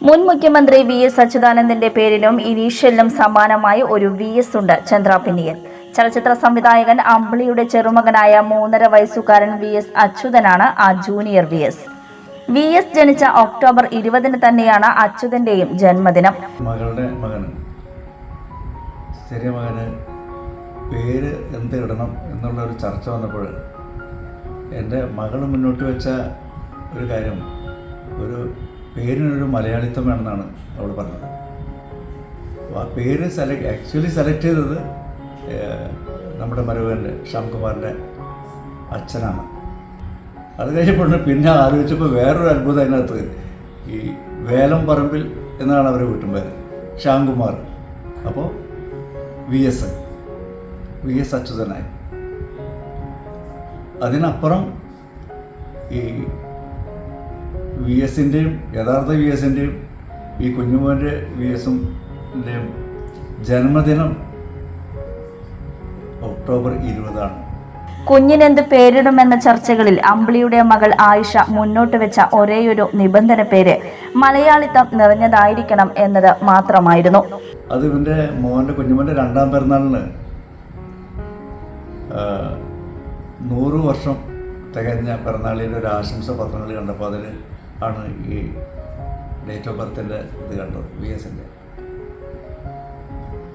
മുൻ മുഖ്യമന്ത്രി V S അച്യുതാനന്ദന്റെ പേരിലും ഇനീഷ്യലിനും സമാനമായി ഒരു വി എസ് ഉണ്ട് ചന്ദ്രാപിന്നിയൻ ചലച്ചിത്ര സംവിധായകൻ അമ്പിളിയുടെ ചെറുമകനായ മൂന്നര വയസ്സുകാരൻ വി എസ് അച്യുതനാണ് ആ junior V S. V S ജനിച്ച ഒക്ടോബർ ഇരുപതിന് തന്നെയാണ് അച്യുതന്റെയും ജന്മദിനം. മകളുടെ മകന് ചെറിയ മകന് പേര് എന്ത് ഇടണം എന്നുള്ള ഒരു ചർച്ച വന്നപ്പോൾ എന്റെ മകൾ മുന്നോട്ട് വെച്ച ഒരു കാര്യം ഒരു പേരിനൊരു മലയാളിത്തം വേണമെന്നാണ് അവൾ പറഞ്ഞത്. അപ്പോൾ ആ പേര് സെലക്ട് ആക്ച്വലി സെലക്ട് ചെയ്തത് നമ്മുടെ മരുവന്റെ ശ്യാംകുമാറിന്റെ അച്ഛനാണ്. അത് കഴിഞ്ഞപ്പോൾ പിന്നെ ആലോചിച്ചപ്പോൾ വേറൊരു അത്ഭുതം അതിനകത്ത് ഈ വേലം പറമ്പിൽ എന്നാണ് വീട്ടും പേര് ശ്യാംകുമാർ. അപ്പോൾ വി എസ് വി എസ് അച്യുതനായി അതിനപ്പുറം ഈ വി എസിന്റെയും യഥാർത്ഥ വി എസിന്റെയും ഈ കുഞ്ഞുമോന്റെ വി എസിന്റെയും ജന്മദിനം ഒക്ടോബർ ഇരുപതാണ്. കുഞ്ഞിനെന്ത് പേരിടുമെന്ന ചർച്ചകളിൽ അമ്പിളിയുടെ മകൾ ആയിഷ മുന്നോട്ട് വെച്ച ഒരേയൊരു നിബന്ധന പേര് മലയാളിത്തം നിറഞ്ഞതായിരിക്കണം എന്നത് മാത്രമായിരുന്നു. അത് ഇവന്റെ മോന്റെ കുഞ്ഞുമോന്റെ രണ്ടാം പിറന്നാളിന് നൂറ് വർഷം തികഞ്ഞ പിറന്നാളിന്റെ ഒരു ആശംസ പത്രങ്ങൾ കണ്ടപ്പോൾ അതിൽ ആണ് ഈ ഡേറ്റ് ഓഫ് ബർത്തിന്റെ ഇത് കണ്ടത് വി എസിന്റെ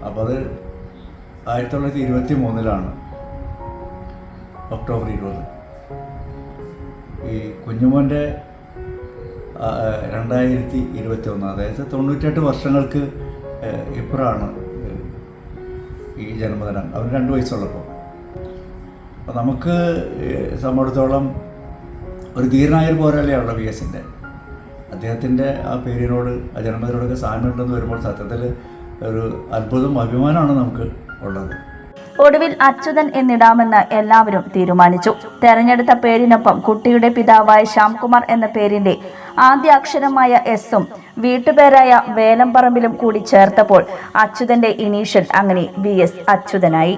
അപ്പോൾ അത് ആയിരത്തി തൊള്ളായിരത്തി ഇരുപത്തി മൂന്നിലാണ് ഒക്ടോബർ ഇരുപത്. ഈ കുഞ്ഞുമോന്റെ രണ്ടായിരത്തി ഇരുപത്തി ഒന്ന് അതായത് തൊണ്ണൂറ്റെട്ട് വർഷങ്ങൾക്ക് ഇപ്പുറമാണ് ഈ ജന്മദിനം. അവന് രണ്ട് വയസ്സുള്ളപ്പോൾ. അപ്പോൾ നമുക്ക് ഏഹ്, സംബന്ധിച്ചിടത്തോളം ഒരു ധീരനായൊരു പോരാളിയാണല്ലോ വി എസിന്റെ അദ്ദേഹത്തിന്റെ ആ പേരിനോട് ആ ജന്മദിനോടൊക്കെ സാമ്യമുണ്ടെന്ന് വരുമ്പോൾ സത്യത്തിൽ ഒരു അത്ഭുതം അഭിമാനമാണ് നമുക്ക് ഉള്ളത്. ഒടുവിൽ അച്യുതൻ എന്നിടാമെന്ന് എല്ലാവരും തീരുമാനിച്ചു. തെരഞ്ഞെടുത്ത പേരിനൊപ്പം കുട്ടിയുടെ പിതാവായ ശ്യാംകുമാർ എന്ന പേരിന്റെ ആദ്യ അക്ഷരമായ എസും വീട്ടുപേരായ വേലംപറമ്പിലും കൂടി ചേർത്തപ്പോൾ അച്യുതന്റെ ഇനീഷ്യൽ അങ്ങനെ വി എസ് അച്യുതനായി.